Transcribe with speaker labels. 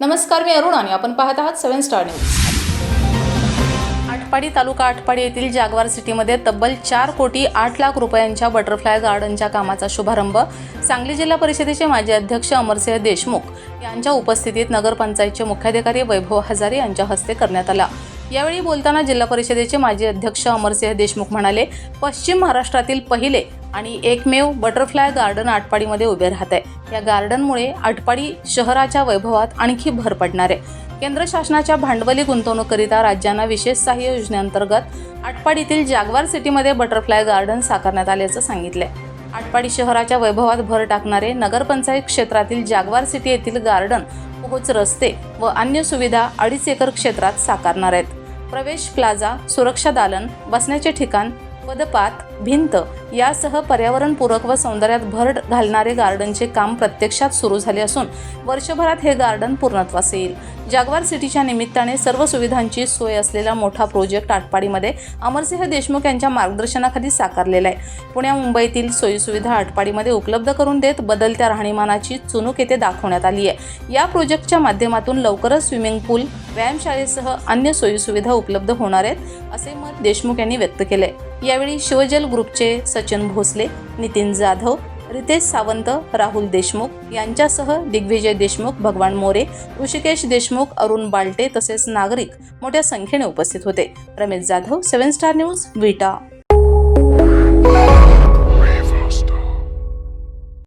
Speaker 1: नमस्कार मी अरुण आणि आपण पाहत आहात सेव्हन स्टार न्यूज. आटपाडी तालुका आटपाडी येथील जागवार सिटीमध्ये तब्बल चार कोटी आठ लाख रुपयांच्या बटरफ्लाय गार्डनच्या कामाचा शुभारंभ सांगली जिल्हा परिषदेचे माजी अध्यक्ष अमरसिंह देशमुख यांच्या उपस्थितीत नगरपंचायतचे मुख्याधिकारी वैभव हजारे यांच्या हस्ते करण्यात आला. यावेळी बोलताना जिल्हा परिषदेचे माजी अध्यक्ष अमरसिंह देशमुख म्हणाले पश्चिम महाराष्ट्रातील पहिले आणि एकमेव बटरफ्लाय गार्डन आटपाडीमध्ये उभे राहत आहे. या गार्डनमुळे आटपाडी शहराच्या वैभवात आणखी भर पडणार आहे. केंद्र शासनाच्या भांडवली गुंतवणूककरिता राज्यांना विशेष सहाय्य योजनेअंतर्गत आटपाडीतील जागवार सिटीमध्ये बटरफ्लाय गार्डन साकारण्यात आल्याचं सांगितलंय. आटपाडी शहराच्या वैभवात भर टाकणारे नगरपंचायत क्षेत्रातील जागवार सिटी येथील गार्डन पोहोच रस्ते व अन्य सुविधा अडीच एकर क्षेत्रात साकारणार आहेत. प्रवेश प्लाझा सुरक्षा दालन बसण्याचे ठिकाण पदपात भिंत यासह पर्यावरणपूरक व सौंदर्यात भर घालणारे गार्डनचे काम प्रत्यक्षात सुरू झाले असून वर्षभरात हे गार्डन पूर्णत्वास येईल जागवार सिटीच्या निमित्ताने सर्व सुविधांची सोय असलेला मोठा प्रोजेक्ट आटपाडीमध्ये अमरसिंह देशमुख यांच्या मार्गदर्शनाखाली साकारलेला आहे. पुण्या मुंबईतील सोयीसुविधा आटपाडीमध्ये उपलब्ध करून देत बदलत्या राहणीमानाची चुणूक येथे दाखवण्यात आली आहे. या प्रोजेक्टच्या माध्यमातून लवकरच स्विमिंग पूल व्यायामशाळेसह अन्य सोयीसुविधा उपलब्ध होणार आहेत असे मत देशमुख यांनी व्यक्त केले यावेळी शिवजल ग्रुपचे सचिन भोसले नितीन जाधव रितेश सावंत राहुल देशमुख यांच्यासह दिग्विजय देशमुख भगवान मोरे ऋषिकेश देशमुख अरुण बाल्टे तसेच नागरिक मोठ्या संख्येने उपस्थित होते. Ramesh Jadhav seven star news Vita.